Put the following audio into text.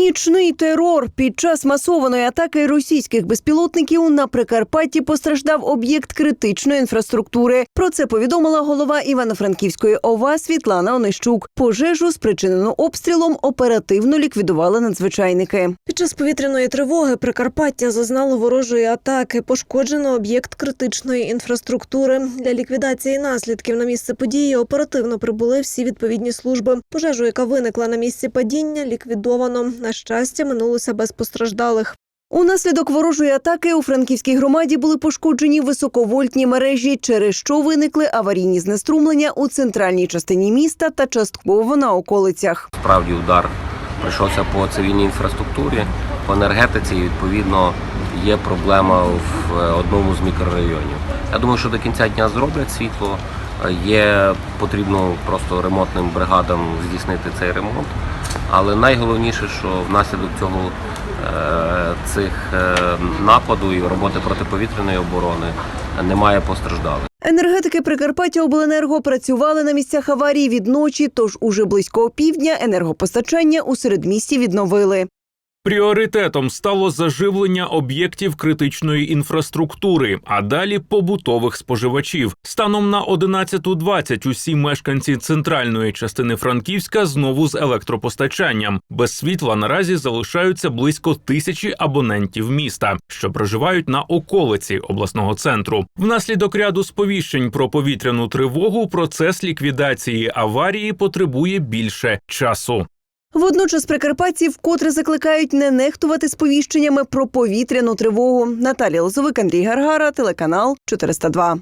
Нічний терор під час масованої атаки російських безпілотників на Прикарпатті постраждав об'єкт критичної інфраструктури. Про це повідомила голова Івано-Франківської ОВА Світлана Онищук. Пожежу, спричинену обстрілом, оперативно ліквідували надзвичайники. Під час повітряної тривоги Прикарпаття зазнало ворожої атаки. Пошкоджено об'єкт критичної інфраструктури. Для ліквідації наслідків на місце події оперативно прибули всі відповідні служби. Пожежу, яка виникла на місці падіння, ліквідовано. На щастя, минулося без постраждалих. Унаслідок ворожої атаки у франківській громаді були пошкоджені високовольтні мережі, через що виникли аварійні знеструмлення у центральній частині міста та частково на околицях. Справді удар прийшовся по цивільній інфраструктурі, по енергетиці. І, відповідно, є проблема в е, одному з мікрорайонів. Я думаю, що до кінця дня зроблять світло. Е, Є потрібно просто ремонтним бригадам здійснити цей ремонт. Але найголовніше, що внаслідок цього е, цих е, нападу і роботи протиповітряної оборони немає постраждалих. Енергетики Прикарпаття Обленерго працювали на місцях аварії від ночі, тож уже близько опівдня енергопостачання у середмісті відновили. Пріоритетом стало заживлення об'єктів критичної інфраструктури, а далі побутових споживачів. Станом на 11.20 усі мешканці центральної частини Франківська знову з електропостачанням. Без світла наразі залишаються близько тисячі абонентів міста, що проживають на околиці обласного центру. Внаслідок ряду сповіщень про повітряну тривогу процес ліквідації аварії потребує більше часу. Водночас прикарпатці вкотре закликають не нехтувати сповіщеннями про повітряну тривогу. Наталія Лозовик, Андрій Гаргара, телеканал 402.